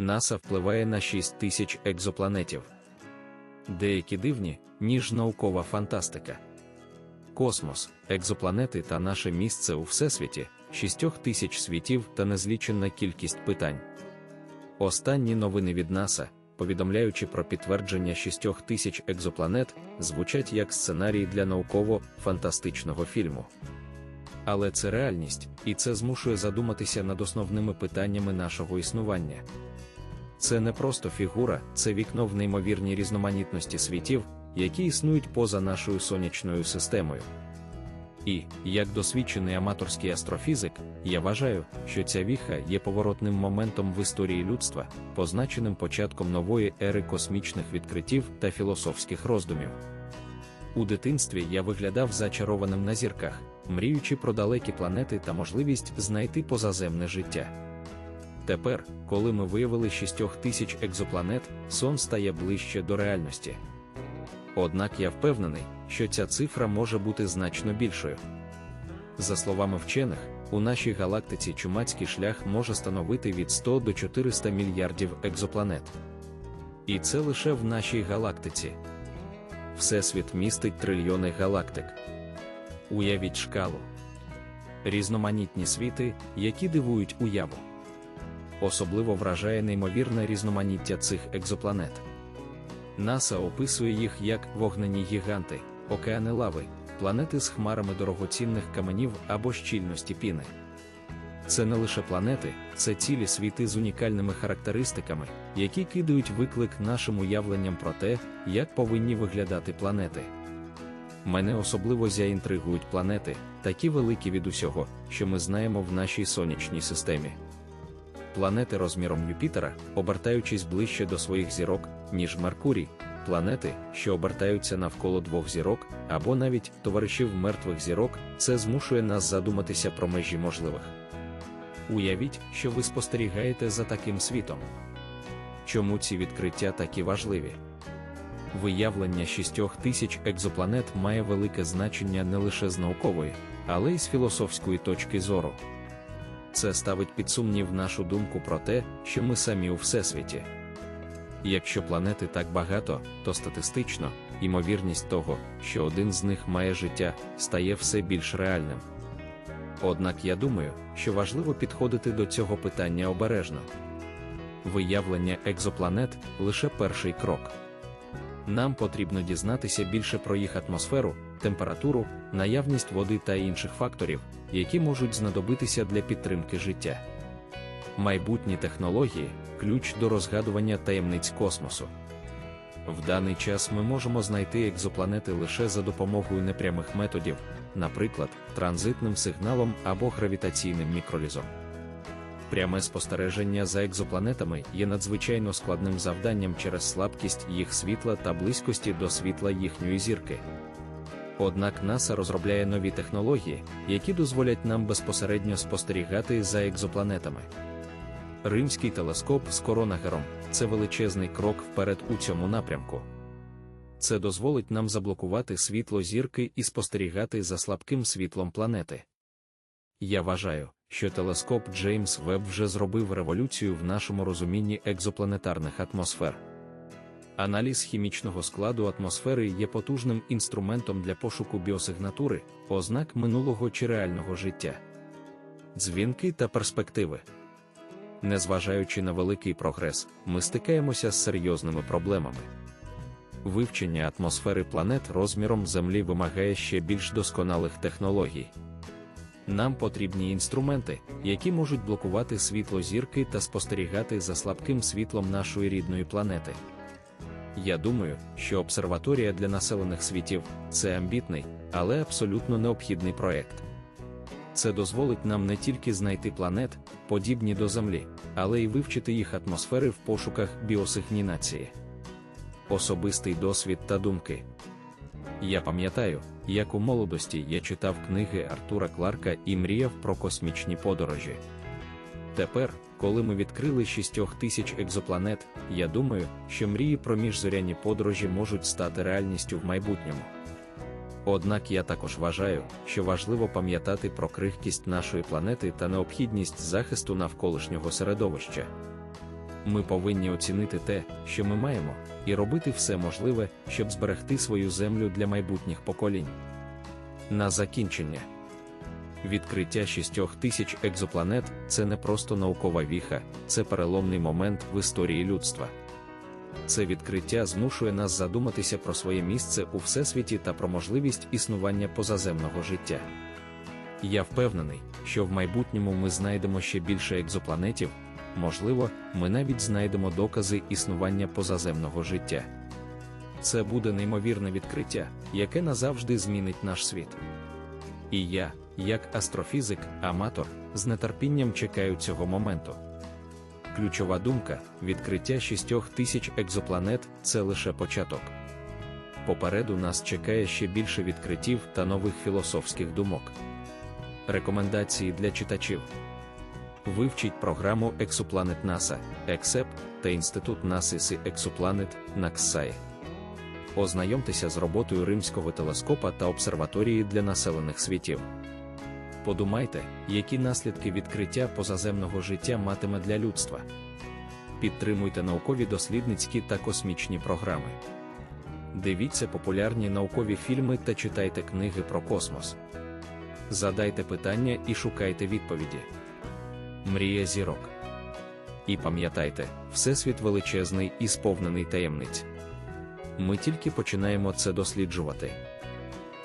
НАСА впливає на 6 тисяч екзопланетів. Деякі дивні, ніж наукова фантастика. Космос, екзопланети та наше місце у всесвіті, 6 тисяч світів та незлічена кількість питань. Останні новини від НАСА, повідомляючи про підтвердження 6 тисяч екзопланет, звучать як сценарій для науково-фантастичного фільму. Але це реальність, і це змушує задуматися над основними питаннями нашого існування. Це не просто фігура, це вікно в неймовірній різноманітності світів, які існують поза нашою сонячною системою. І, як досвідчений аматорський астрофізик, я вважаю, що ця віха є поворотним моментом в історії людства, позначеним початком нової ери космічних відкриттів та філософських роздумів. У дитинстві я виглядав зачарованим на зірках, мріючи про далекі планети та можливість знайти позаземне життя. Тепер, коли ми виявили 6 тисяч екзопланет, сон стає ближче до реальності. Однак я впевнений, що ця цифра може бути значно більшою. За словами вчених, у нашій галактиці чумацький шлях може становити від 100 до 400 мільярдів екзопланет. І це лише в нашій галактиці. Всесвіт містить трильйони галактик. Уявіть шкалу. Різноманітні світи, які дивують уяву. Особливо вражає неймовірне різноманіття цих екзопланет. НАСА описує їх як вогнені гіганти, океани лави, планети з хмарами дорогоцінних каменів або щільності піни. Це не лише планети, це цілі світи з унікальними характеристиками, які кидають виклик нашим уявленням про те, як повинні виглядати планети. Мене особливо заінтригують планети, такі великі від усього, що ми знаємо в нашій сонячній системі. Планети розміром Юпітера, обертаючись ближче до своїх зірок, ніж Меркурій, планети, що обертаються навколо двох зірок, або навіть товаришів мертвих зірок, це змушує нас задуматися про межі можливих. Уявіть, що ви спостерігаєте за таким світом. Чому ці відкриття такі важливі? Виявлення шістьох тисяч екзопланет має велике значення не лише з наукової, але й з філософської точки зору. Це ставить під сумнів нашу думку про те, що ми самі у всесвіті. Якщо планети так багато, то статистично, ймовірність того, що один з них має життя, стає все більш реальним. Однак я думаю, що важливо підходити до цього питання обережно. Виявлення екзопланет лише перший крок. Нам потрібно дізнатися більше про їх атмосферу, температуру, наявність води та інших факторів, які можуть знадобитися для підтримки життя. Майбутні технології ключ до розгадування таємниць космосу. В даний час ми можемо знайти екзопланети лише за допомогою непрямих методів, наприклад, транзитним сигналом або гравітаційним мікролізом. Пряме спостереження за екзопланетами є надзвичайно складним завданням через слабкість їх світла та близькості до світла їхньої зірки. Однак НАСА розробляє нові технології, які дозволять нам безпосередньо спостерігати за екзопланетами. Римський телескоп з коронагером це величезний крок вперед у цьому напрямку. Це дозволить нам заблокувати світло зірки і спостерігати за слабким світлом планети. Я вважаю, що телескоп Джеймс Веб вже зробив революцію в нашому розумінні екзопланетарних атмосфер. Аналіз хімічного складу атмосфери є потужним інструментом для пошуку біосигнатури, ознак минулого чи реального життя. Дзвінки та перспективи. Незважаючи на великий прогрес, ми стикаємося з серйозними проблемами. Вивчення атмосфери планет розміром Землі вимагає ще більш досконалих технологій. Нам потрібні інструменти, які можуть блокувати світло зірки та спостерігати за слабким світлом нашої рідної планети. Я думаю, що обсерваторія для населених світів це амбітний, але абсолютно необхідний проект. Це дозволить нам не тільки знайти планет, подібні до Землі, але й вивчити їх атмосфери в пошуках біосигнінації. Особистий досвід та думки. Я пам'ятаю, як у молодості я читав книги Артура Кларка і мріяв про космічні подорожі. Тепер, коли ми відкрили шістьох тисяч екзопланет, я думаю, що мрії про міжзоряні подорожі можуть стати реальністю в майбутньому. Однак я також вважаю, що важливо пам'ятати про крихкість нашої планети та необхідність захисту навколишнього середовища. Ми повинні оцінити те, що ми маємо, і робити все можливе, щоб зберегти свою землю для майбутніх поколінь. На закінчення. Відкриття шістьох тисяч екзопланет це не просто наукова віха, це переломний момент в історії людства. Це відкриття змушує нас задуматися про своє місце у всесвіті та про можливість існування позаземного життя. Я впевнений, що в майбутньому ми знайдемо ще більше екзопланетів, можливо, ми навіть знайдемо докази існування позаземного життя. Це буде неймовірне відкриття, яке назавжди змінить наш світ. І я, як астрофізик, аматор, з нетерпінням чекаю цього моменту. Ключова думка відкриття шістьох тисяч екзопланет це лише початок. Попереду нас чекає ще більше відкриттів та нових філософських думок. Рекомендації для читачів. Вивчіть програму Exoplanet NASA, EXEP та Інститут Насиси Exoplanet NAXAE. Ознайомтеся з роботою римського телескопа та обсерваторії для населених світів. Подумайте, які наслідки відкриття позаземного життя матиме для людства. Підтримуйте наукові дослідницькі та космічні програми. Дивіться популярні наукові фільми та читайте книги про космос. Задайте питання і шукайте відповіді. Мрія зірок. І пам'ятайте, Всесвіт величезний і сповнений таємниць. Ми тільки починаємо це досліджувати.